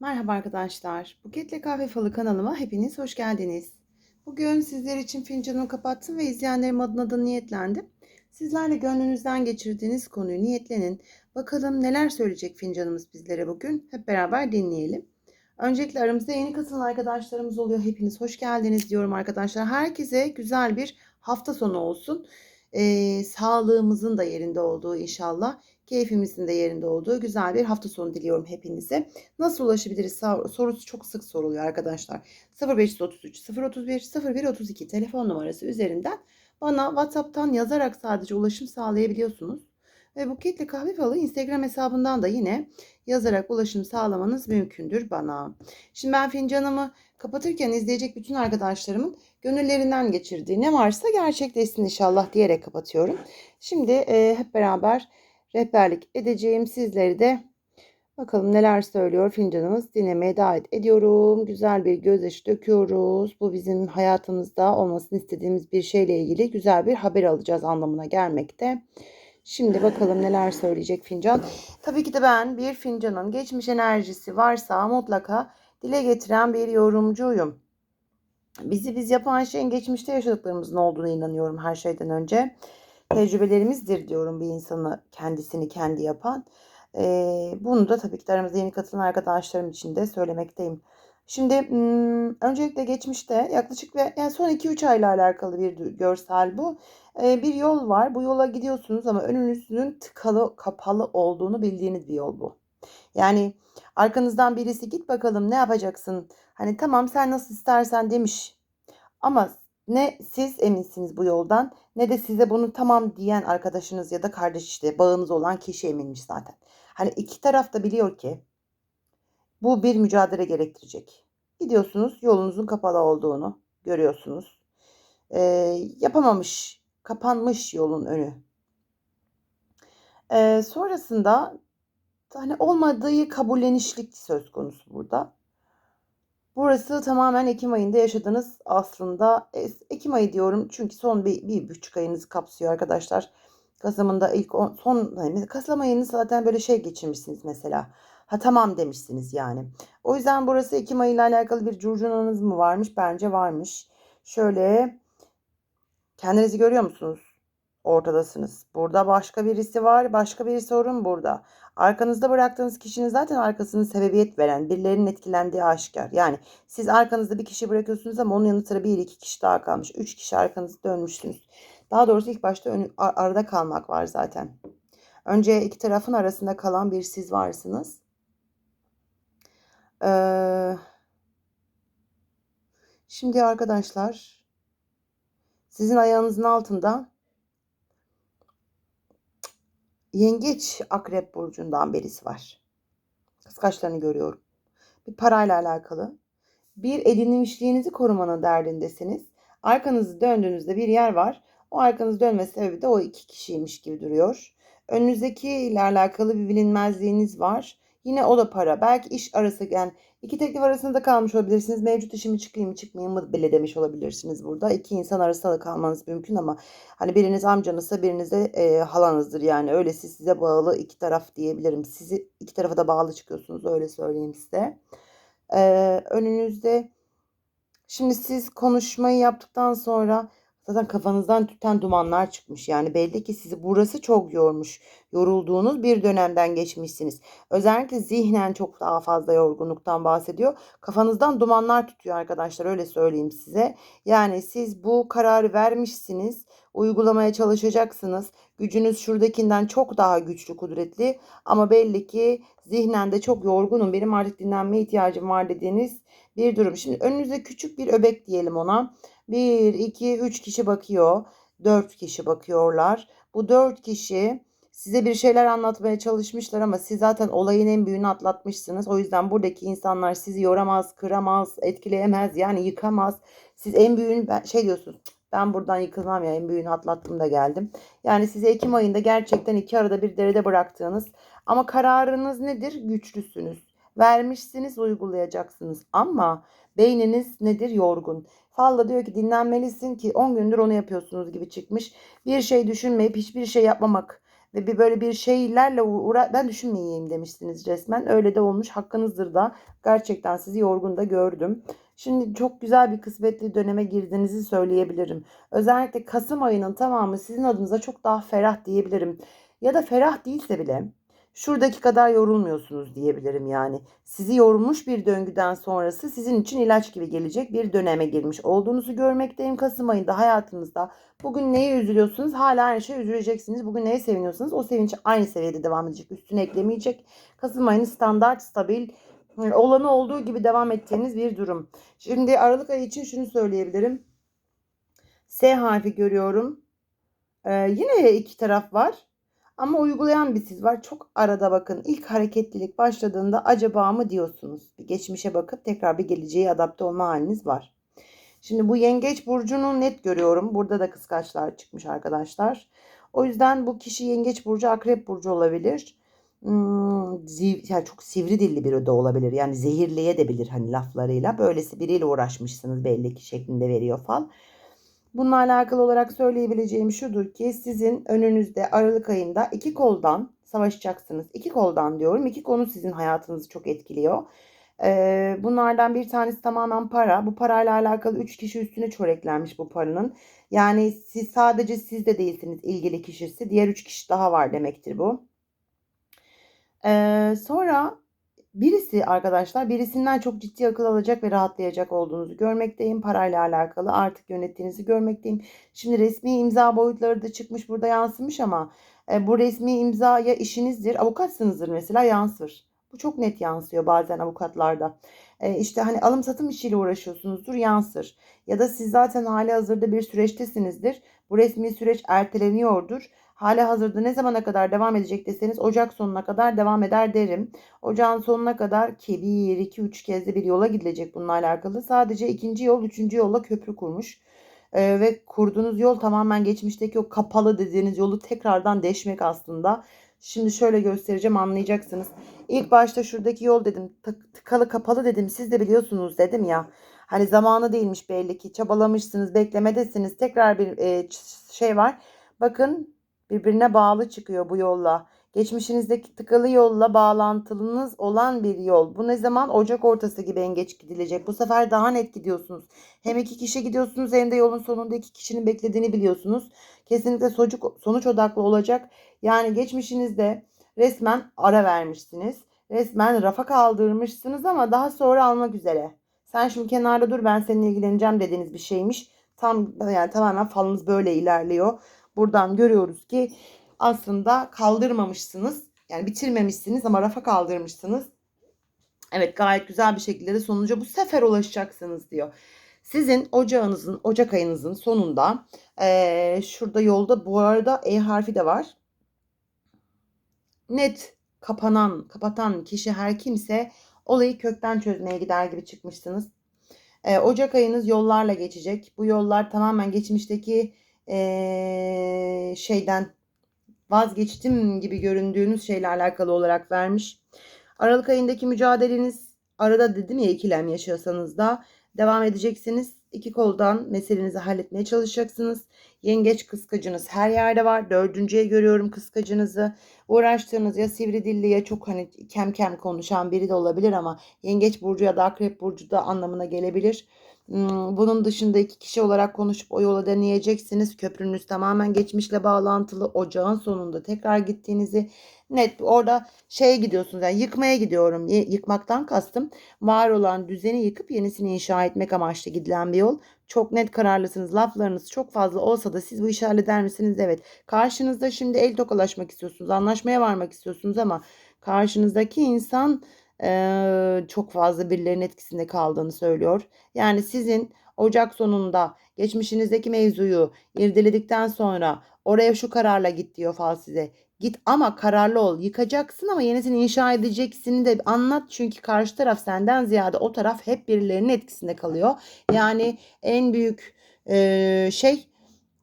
Merhaba arkadaşlar. Buketle Kahve Falı kanalıma hepiniz hoş geldiniz. Bugün sizler için fincanımı kapattım ve izleyenlerim adına da niyetlendim. Sizlerle gönlünüzden geçirdiğiniz konuyu niyetlenin. Bakalım neler söyleyecek fincanımız bizlere bugün. Hep beraber dinleyelim. Öncelikle aramızda yeni katılan arkadaşlarımız oluyor. Hepiniz hoş geldiniz diyorum arkadaşlar. Herkese güzel bir hafta sonu olsun. Ee, sağlığımızın da yerinde olduğu inşallah keyfimizin de yerinde olduğu güzel bir hafta sonu diliyorum hepinize. Nasıl ulaşabiliriz sorusu çok sık soruluyor arkadaşlar. 0533 031 01 32 telefon numarası üzerinden bana WhatsApp'tan yazarak sadece ulaşım sağlayabiliyorsunuz. Ve Buketli Kahve Falı Instagram hesabından da yine yazarak ulaşım sağlamanız mümkündür bana. Şimdi ben fincanımı kapatırken izleyecek bütün arkadaşlarımın gönüllerinden geçirdiği ne varsa gerçekleşsin inşallah diyerek kapatıyorum. Şimdi e, hep beraber rehberlik edeceğim. Sizleri de bakalım neler söylüyor fincanımız dinlemeye davet ediyorum. Güzel bir gözyaşı döküyoruz. Bu bizim hayatımızda olmasını istediğimiz bir şeyle ilgili güzel bir haber alacağız anlamına gelmekte. Şimdi bakalım neler söyleyecek fincan. Tabii ki de ben bir fincanın geçmiş enerjisi varsa mutlaka dile getiren bir yorumcuyum. Bizi biz yapan şeyin geçmişte yaşadıklarımızın olduğuna inanıyorum her şeyden önce tecrübelerimizdir diyorum bir insanı kendisini kendi yapan. Ee, bunu da tabii ki de aramızda yeni katılan arkadaşlarım için de söylemekteyim. Şimdi öncelikle geçmişte yaklaşık ve yani son 2-3 ayla alakalı bir görsel bu. Bir yol var. Bu yola gidiyorsunuz ama önünüzün tıkalı, kapalı olduğunu bildiğiniz bir yol bu. Yani arkanızdan birisi git bakalım ne yapacaksın? Hani tamam sen nasıl istersen demiş. Ama ne siz eminsiniz bu yoldan ne de size bunu tamam diyen arkadaşınız ya da kardeş işte bağınız olan kişi eminmiş zaten. Hani iki taraf da biliyor ki bu bir mücadele gerektirecek. Gidiyorsunuz yolunuzun kapalı olduğunu görüyorsunuz. Ee, yapamamış, kapanmış yolun önü. Ee, sonrasında hani olmadığı kabullenişlik söz konusu burada. Burası tamamen Ekim ayında yaşadığınız aslında Ekim ayı diyorum çünkü son bir, bir buçuk ayınızı kapsıyor arkadaşlar. Kasım'ın da ilk on, son hani Kasım ayını zaten böyle şey geçirmişsiniz mesela. Ha tamam demişsiniz yani. O yüzden burası Ekim ayıyla alakalı bir curcunanız mı varmış? Bence varmış. Şöyle kendinizi görüyor musunuz? Ortadasınız. Burada başka birisi var. Başka bir sorun burada. Arkanızda bıraktığınız kişinin zaten arkasını sebebiyet veren, birilerinin etkilendiği aşikar. Yani siz arkanızda bir kişi bırakıyorsunuz ama onun yanı sıra bir iki kişi daha kalmış. Üç kişi arkanızda dönmüşsünüz. Daha doğrusu ilk başta ön, arada kalmak var zaten. Önce iki tarafın arasında kalan bir siz varsınız. Ee, şimdi arkadaşlar sizin ayağınızın altında Yengeç Akrep burcundan birisi var. Kıskaçlarını görüyorum. Bir parayla alakalı. Bir edinmişliğinizi korumanın derdindesiniz. Arkanızı döndüğünüzde bir yer var. O arkanızı dönme sebebi de o iki kişiymiş gibi duruyor. Önünüzdeki ile alakalı bir bilinmezliğiniz var. Yine o da para. Belki iş arası yani iki teklif arasında kalmış olabilirsiniz. Mevcut işimi çıkayım mı çıkmayayım mı bile demiş olabilirsiniz burada. İki insan arasında da kalmanız mümkün ama hani biriniz amcanızsa biriniz de e, halanızdır yani. Öylesi size bağlı iki taraf diyebilirim. Sizi iki tarafa da bağlı çıkıyorsunuz öyle söyleyeyim size. Ee, önünüzde şimdi siz konuşmayı yaptıktan sonra Zaten kafanızdan tüten dumanlar çıkmış. Yani belli ki sizi burası çok yormuş. Yorulduğunuz bir dönemden geçmişsiniz. Özellikle zihnen çok daha fazla yorgunluktan bahsediyor. Kafanızdan dumanlar tutuyor arkadaşlar öyle söyleyeyim size. Yani siz bu kararı vermişsiniz. Uygulamaya çalışacaksınız. Gücünüz şuradakinden çok daha güçlü, kudretli. Ama belli ki zihnen de çok yorgunum. Benim artık dinlenme ihtiyacım var dediğiniz bir durum. Şimdi önünüzde küçük bir öbek diyelim ona. 1, 2, 3 kişi bakıyor. 4 kişi bakıyorlar. Bu 4 kişi size bir şeyler anlatmaya çalışmışlar ama siz zaten olayın en büyüğünü atlatmışsınız. O yüzden buradaki insanlar sizi yoramaz, kıramaz, etkileyemez yani yıkamaz. Siz en büyüğünü şey diyorsunuz ben buradan yıkılmam ya en büyüğünü atlattım da geldim. Yani sizi Ekim ayında gerçekten iki arada bir derede bıraktığınız ama kararınız nedir? Güçlüsünüz. Vermişsiniz uygulayacaksınız ama beyniniz nedir? Yorgun. Falla diyor ki dinlenmelisin ki 10 gündür onu yapıyorsunuz gibi çıkmış. Bir şey düşünmeyip hiçbir şey yapmamak ve bir böyle bir şeylerle uğra ben düşünmeyeyim demiştiniz resmen. Öyle de olmuş. Hakkınızdır da. Gerçekten sizi yorgun da gördüm. Şimdi çok güzel bir kısmetli döneme girdiğinizi söyleyebilirim. Özellikle Kasım ayının tamamı sizin adınıza çok daha ferah diyebilirim. Ya da ferah değilse bile şuradaki kadar yorulmuyorsunuz diyebilirim yani. Sizi yormuş bir döngüden sonrası sizin için ilaç gibi gelecek bir döneme girmiş olduğunuzu görmekteyim. Kasım ayında hayatınızda bugün neye üzülüyorsunuz? Hala her şeye üzüleceksiniz. Bugün neye seviniyorsunuz? O sevinç aynı seviyede devam edecek. Üstüne eklemeyecek. Kasım ayının standart, stabil, olanı olduğu gibi devam ettiğiniz bir durum. Şimdi Aralık ayı için şunu söyleyebilirim. S harfi görüyorum. Ee, yine iki taraf var. Ama uygulayan bir siz var. Çok arada bakın. İlk hareketlilik başladığında acaba mı diyorsunuz. Bir geçmişe bakıp tekrar bir geleceğe adapte olma haliniz var. Şimdi bu yengeç burcunu net görüyorum. Burada da kıskaçlar çıkmış arkadaşlar. O yüzden bu kişi yengeç burcu, akrep burcu olabilir. Hmm, yani çok sivri dilli biri de olabilir. Yani zehirleye de bilir hani laflarıyla. Böylesi biriyle uğraşmışsınız belli ki şeklinde veriyor fal. Bununla alakalı olarak söyleyebileceğim şudur ki sizin önünüzde Aralık ayında iki koldan savaşacaksınız. İki koldan diyorum. İki konu sizin hayatınızı çok etkiliyor. Ee, bunlardan bir tanesi tamamen para. Bu parayla alakalı üç kişi üstüne çöreklenmiş bu paranın. Yani siz sadece siz de değilsiniz ilgili kişisi. Diğer üç kişi daha var demektir bu. Ee, sonra Birisi arkadaşlar birisinden çok ciddi akıl alacak ve rahatlayacak olduğunuzu görmekteyim. Parayla alakalı artık yönettiğinizi görmekteyim. Şimdi resmi imza boyutları da çıkmış burada yansımış ama e, bu resmi imza ya işinizdir, avukatsınızdır mesela yansır. Bu çok net yansıyor bazen avukatlarda. E, işte hani alım satım işiyle uğraşıyorsunuzdur yansır. Ya da siz zaten hali hazırda bir süreçtesinizdir. Bu resmi süreç erteleniyordur Hala hazırda ne zamana kadar devam edecek deseniz Ocak sonuna kadar devam eder derim. Ocağın sonuna kadar ki 1, 2, 3 kez de bir yola gidilecek bununla alakalı. Sadece ikinci yol, üçüncü yolla köprü kurmuş. Ee, ve kurduğunuz yol tamamen geçmişteki o kapalı dediğiniz yolu tekrardan deşmek aslında. Şimdi şöyle göstereceğim anlayacaksınız. İlk başta şuradaki yol dedim tıkalı kapalı dedim siz de biliyorsunuz dedim ya. Hani zamanı değilmiş belli ki çabalamışsınız beklemedesiniz tekrar bir e, şey var. Bakın birbirine bağlı çıkıyor bu yolla. Geçmişinizdeki tıkalı yolla bağlantılınız olan bir yol. Bu ne zaman? Ocak ortası gibi en geç gidilecek. Bu sefer daha net gidiyorsunuz. Hem iki kişi gidiyorsunuz hem de yolun sonunda iki kişinin beklediğini biliyorsunuz. Kesinlikle sonuç, sonuç odaklı olacak. Yani geçmişinizde resmen ara vermişsiniz. Resmen rafa kaldırmışsınız ama daha sonra almak üzere. Sen şimdi kenarda dur ben seninle ilgileneceğim dediğiniz bir şeymiş. Tam yani tamamen falınız böyle ilerliyor. Buradan görüyoruz ki aslında kaldırmamışsınız. Yani bitirmemişsiniz ama rafa kaldırmışsınız. Evet gayet güzel bir şekilde de sonuca bu sefer ulaşacaksınız diyor. Sizin ocağınızın, Ocak ayınızın sonunda ee, şurada yolda bu arada E harfi de var. Net kapanan, kapatan kişi her kimse olayı kökten çözmeye gider gibi çıkmışsınız. E, Ocak ayınız yollarla geçecek. Bu yollar tamamen geçmişteki e, şeyden vazgeçtim gibi göründüğünüz şeyle alakalı olarak vermiş. Aralık ayındaki mücadeleniz arada dedim ya ikilem yaşıyorsanız da devam edeceksiniz. İki koldan meselenizi halletmeye çalışacaksınız. Yengeç kıskacınız her yerde var. Dördüncüye görüyorum kıskacınızı. Uğraştığınız ya sivri dilli ya çok hani kem kem konuşan biri de olabilir ama yengeç burcu ya da akrep burcu da anlamına gelebilir. Hmm, bunun dışında iki kişi olarak konuşup o yola deneyeceksiniz. Köprünüz tamamen geçmişle bağlantılı. Ocağın sonunda tekrar gittiğinizi net orada şeye gidiyorsunuz. Yani yıkmaya gidiyorum. Yıkmaktan kastım var olan düzeni yıkıp yenisini inşa etmek amaçlı gidilen bir yol. Çok net kararlısınız. Laflarınız çok fazla olsa da siz bu işi halleder misiniz? Evet. Karşınızda şimdi el tokalaşmak istiyorsunuz. Anlaşmaya varmak istiyorsunuz ama karşınızdaki insan çok fazla birilerinin etkisinde kaldığını söylüyor. Yani sizin Ocak sonunda geçmişinizdeki mevzuyu irdeledikten sonra oraya şu kararla git diyor fal size. Git ama kararlı ol. Yıkacaksın ama yenisini inşa edeceksin de anlat. Çünkü karşı taraf senden ziyade o taraf hep birilerinin etkisinde kalıyor. Yani en büyük e, şey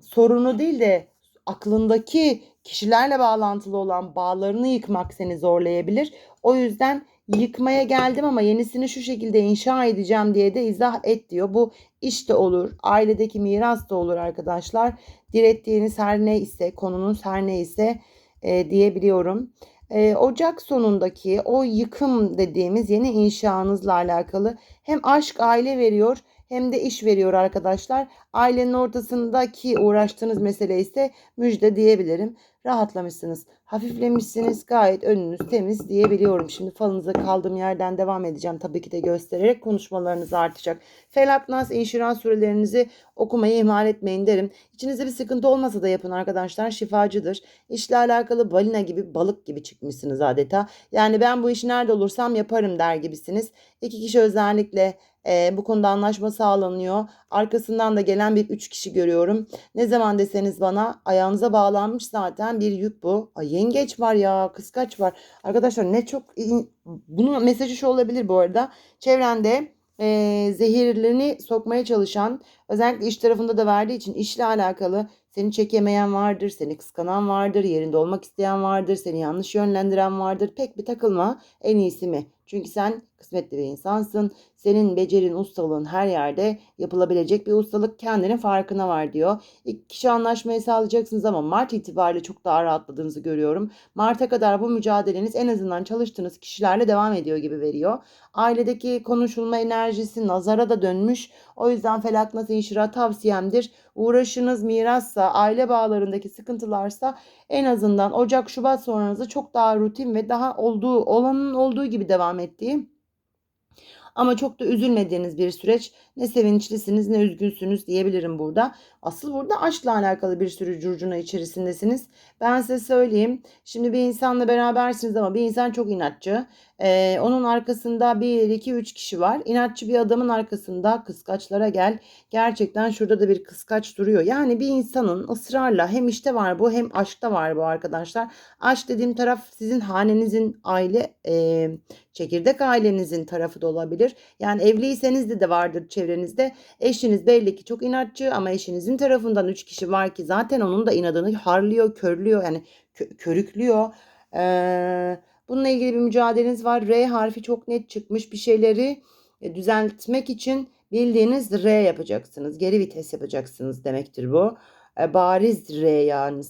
sorunu değil de aklındaki kişilerle bağlantılı olan bağlarını yıkmak seni zorlayabilir. O yüzden yıkmaya geldim ama yenisini şu şekilde inşa edeceğim diye de izah et diyor. Bu iş de olur, ailedeki miras da olur arkadaşlar. Direttiğiniz her ne ise, konunuz her ne ise e, diyebiliyorum. E, Ocak sonundaki o yıkım dediğimiz yeni inşanızla alakalı hem aşk aile veriyor hem de iş veriyor arkadaşlar. Ailenin ortasındaki uğraştığınız mesele ise müjde diyebilirim. Rahatlamışsınız, hafiflemişsiniz, gayet önünüz temiz diyebiliyorum. Şimdi falınıza kaldığım yerden devam edeceğim. Tabii ki de göstererek konuşmalarınız artacak. Felak, Nas, İnşirah surelerinizi okumayı ihmal etmeyin derim. İçinizde bir sıkıntı olmasa da yapın arkadaşlar. Şifacıdır. İşle alakalı balina gibi, balık gibi çıkmışsınız adeta. Yani ben bu işi nerede olursam yaparım der gibisiniz. İki kişi özellikle e, bu konuda anlaşma sağlanıyor. Arkasından da gelen bir üç kişi görüyorum. Ne zaman deseniz bana ayağınıza bağlanmış zaten bir yük bu. Ay yengeç var ya kıskaç var. Arkadaşlar ne çok bunun mesajı şu olabilir bu arada. Çevrende e, zehirlerini sokmaya çalışan özellikle iş tarafında da verdiği için işle alakalı seni çekemeyen vardır, seni kıskanan vardır, yerinde olmak isteyen vardır, seni yanlış yönlendiren vardır. Pek bir takılma en iyisi mi? Çünkü sen kısmetli bir insansın. Senin becerin, ustalığın her yerde yapılabilecek bir ustalık kendinin farkına var diyor. İki kişi anlaşmayı sağlayacaksınız ama Mart itibariyle çok daha rahatladığınızı görüyorum. Mart'a kadar bu mücadeleniz en azından çalıştığınız kişilerle devam ediyor gibi veriyor. Ailedeki konuşulma enerjisi nazara da dönmüş. O yüzden felak nasıl inşira tavsiyemdir. Uğraşınız mirassa, aile bağlarındaki sıkıntılarsa en azından Ocak, Şubat sonranızı çok daha rutin ve daha olduğu, olanın olduğu gibi devam ettiği ama çok da üzülmediğiniz bir süreç. Ne sevinçlisiniz ne üzgünsünüz diyebilirim burada. Asıl burada aşkla alakalı bir sürü curcuna içerisindesiniz. Ben size söyleyeyim. Şimdi bir insanla berabersiniz ama bir insan çok inatçı. Ee, onun arkasında bir, iki, üç kişi var. İnatçı bir adamın arkasında kıskaçlara gel. Gerçekten şurada da bir kıskaç duruyor. Yani bir insanın ısrarla hem işte var bu hem aşkta var bu arkadaşlar. Aşk dediğim taraf sizin hanenizin aile e, çekirdek ailenizin tarafı da olabilir. Yani evliyseniz de de vardır çevrenizde. Eşiniz belli ki çok inatçı ama eşinizin tarafından üç kişi var ki zaten onun da inadını harlıyor, körlüyor yani kö- körüklüyor. Ee, bununla ilgili bir mücadeleniz var. R harfi çok net çıkmış. Bir şeyleri e, düzeltmek için bildiğiniz R yapacaksınız. Geri vites yapacaksınız demektir bu. E, bariz R yani.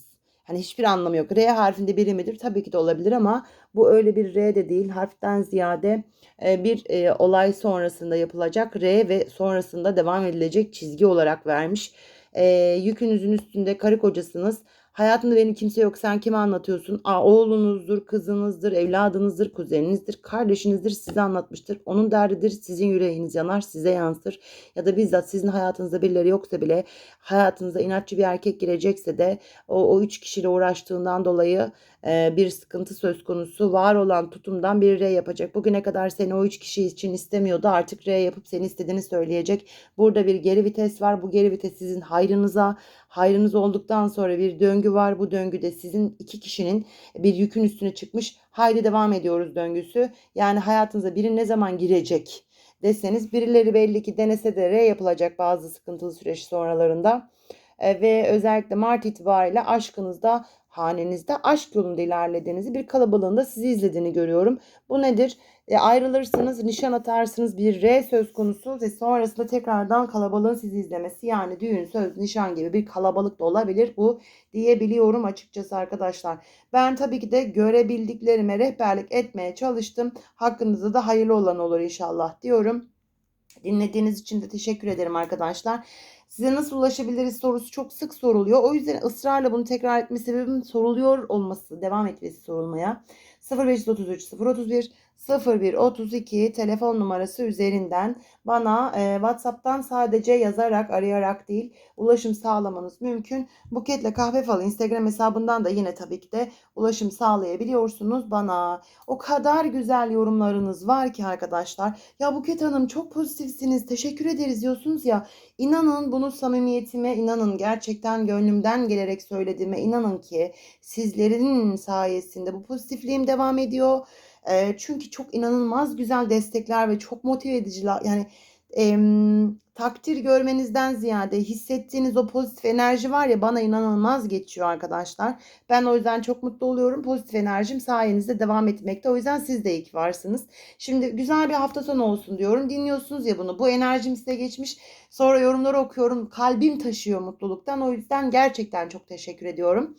Hani hiçbir anlamı yok. R harfinde biri midir? Tabii ki de olabilir ama bu öyle bir R de değil. Harften ziyade e, bir e, olay sonrasında yapılacak R ve sonrasında devam edilecek çizgi olarak vermiş. E, yükünüzün üstünde karı kocasınız. Hayatında benim kimse yok sen kime anlatıyorsun? Aa, oğlunuzdur, kızınızdır, evladınızdır, kuzeninizdir, kardeşinizdir size anlatmıştır. Onun derdidir sizin yüreğiniz yanar size yansır. Ya da bizzat sizin hayatınızda birileri yoksa bile hayatınıza inatçı bir erkek girecekse de o, o üç kişiyle uğraştığından dolayı e, bir sıkıntı söz konusu. Var olan tutumdan bir R yapacak. Bugüne kadar seni o üç kişi için istemiyordu. Artık R yapıp seni istediğini söyleyecek. Burada bir geri vites var. Bu geri vites sizin hayrınıza. Hayrınız olduktan sonra bir döngü var. Bu döngüde sizin iki kişinin bir yükün üstüne çıkmış. Haydi devam ediyoruz döngüsü. Yani hayatınıza biri ne zaman girecek deseniz birileri belli ki denese de R yapılacak bazı sıkıntılı süreç sonralarında. E, ve özellikle Mart itibariyle aşkınızda hanenizde aşk yolunda ilerlediğinizi bir kalabalığında sizi izlediğini görüyorum. Bu nedir? E, ayrılırsınız, nişan atarsınız bir R söz konusu ve sonrasında tekrardan kalabalığın sizi izlemesi yani düğün, söz, nişan gibi bir kalabalık da olabilir bu diyebiliyorum açıkçası arkadaşlar. Ben tabii ki de görebildiklerime rehberlik etmeye çalıştım. Hakkınızda da hayırlı olan olur inşallah diyorum. Dinlediğiniz için de teşekkür ederim arkadaşlar. Size nasıl ulaşabiliriz sorusu çok sık soruluyor. O yüzden ısrarla bunu tekrar etme sebebim soruluyor olması, devam etmesi sorulmaya. 0533 031 0132 telefon numarası üzerinden bana e, WhatsApp'tan sadece yazarak, arayarak değil ulaşım sağlamanız mümkün. Buketle Kahve Falı Instagram hesabından da yine tabii ki de ulaşım sağlayabiliyorsunuz bana. O kadar güzel yorumlarınız var ki arkadaşlar. Ya Buket Hanım çok pozitifsiniz, teşekkür ederiz diyorsunuz ya. İnanın bunu samimiyetime, inanın gerçekten gönlümden gelerek söylediğime inanın ki sizlerin sayesinde bu pozitifliğim devam ediyor. E, çünkü çok inanılmaz güzel destekler ve çok motive ediciler yani em, takdir görmenizden ziyade hissettiğiniz o pozitif enerji var ya bana inanılmaz geçiyor arkadaşlar. Ben o yüzden çok mutlu oluyorum. Pozitif enerjim sayenizde devam etmekte. O yüzden siz de iyi varsınız. Şimdi güzel bir hafta sonu olsun diyorum. Dinliyorsunuz ya bunu. Bu enerjim size geçmiş. Sonra yorumları okuyorum. Kalbim taşıyor mutluluktan. O yüzden gerçekten çok teşekkür ediyorum.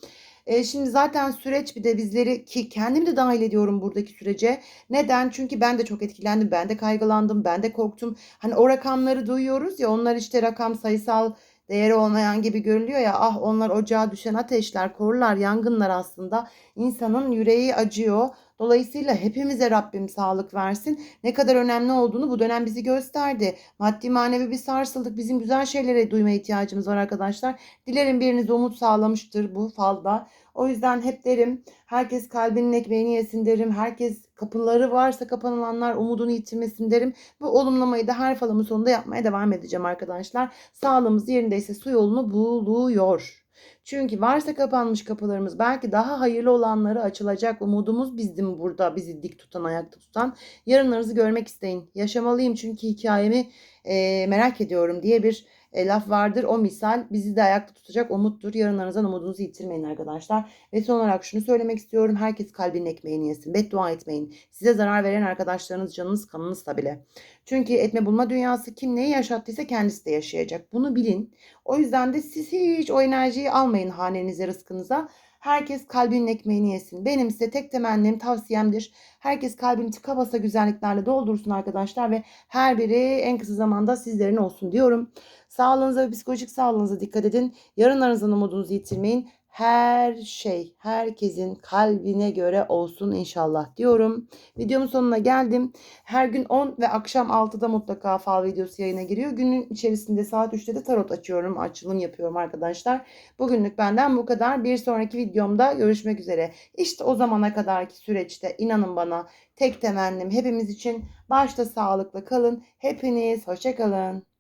E, şimdi zaten süreç bir de bizleri ki kendimi de dahil ediyorum buradaki sürece. Neden? Çünkü ben de çok etkilendim. Ben de kaygılandım. Ben de korktum. Hani o rakamları duyuyoruz ya onlar işte rakam sayısal değeri olmayan gibi görülüyor ya ah onlar ocağa düşen ateşler, korlar, yangınlar aslında insanın yüreği acıyor. Dolayısıyla hepimize Rabbim sağlık versin. Ne kadar önemli olduğunu bu dönem bizi gösterdi. Maddi manevi bir sarsıldık. Bizim güzel şeylere duymaya ihtiyacımız var arkadaşlar. Dilerim biriniz umut sağlamıştır bu falda. O yüzden hep derim herkes kalbinin ekmeğini yesin derim. Herkes kapıları varsa kapanılanlar umudunu yitirmesin derim. Bu olumlamayı da her falımın sonunda yapmaya devam edeceğim arkadaşlar. Sağlığımız yerindeyse su yolunu buluyor. Çünkü varsa kapanmış kapılarımız belki daha hayırlı olanları açılacak. Umudumuz bizim burada bizi dik tutan ayakta tutan. Yarınlarınızı görmek isteyin. Yaşamalıyım çünkü hikayemi e, merak ediyorum diye bir e, laf vardır. O misal bizi de ayakta tutacak umuttur. Yarınlarınızdan umudunuzu yitirmeyin arkadaşlar. Ve son olarak şunu söylemek istiyorum. Herkes kalbinin ekmeğini yesin. Beddua etmeyin. Size zarar veren arkadaşlarınız canınız kanınızsa bile. Çünkü etme bulma dünyası kim neyi yaşattıysa kendisi de yaşayacak. Bunu bilin. O yüzden de siz hiç o enerjiyi almayın hanenize, rızkınıza. Herkes kalbinin ekmeğini yesin. Benim size tek temennim, tavsiyemdir. Herkes kalbini tıka basa güzelliklerle doldursun arkadaşlar ve her biri en kısa zamanda sizlerin olsun diyorum. Sağlığınıza ve psikolojik sağlığınıza dikkat edin. Yarınlarınızdan umudunuzu yitirmeyin. Her şey herkesin kalbine göre olsun inşallah diyorum. Videomun sonuna geldim. Her gün 10 ve akşam 6'da mutlaka fal videosu yayına giriyor. Günün içerisinde saat 3'te de tarot açıyorum. Açılım yapıyorum arkadaşlar. Bugünlük benden bu kadar. Bir sonraki videomda görüşmek üzere. İşte o zamana kadarki süreçte inanın bana tek temennim hepimiz için başta sağlıklı kalın. Hepiniz hoşça kalın.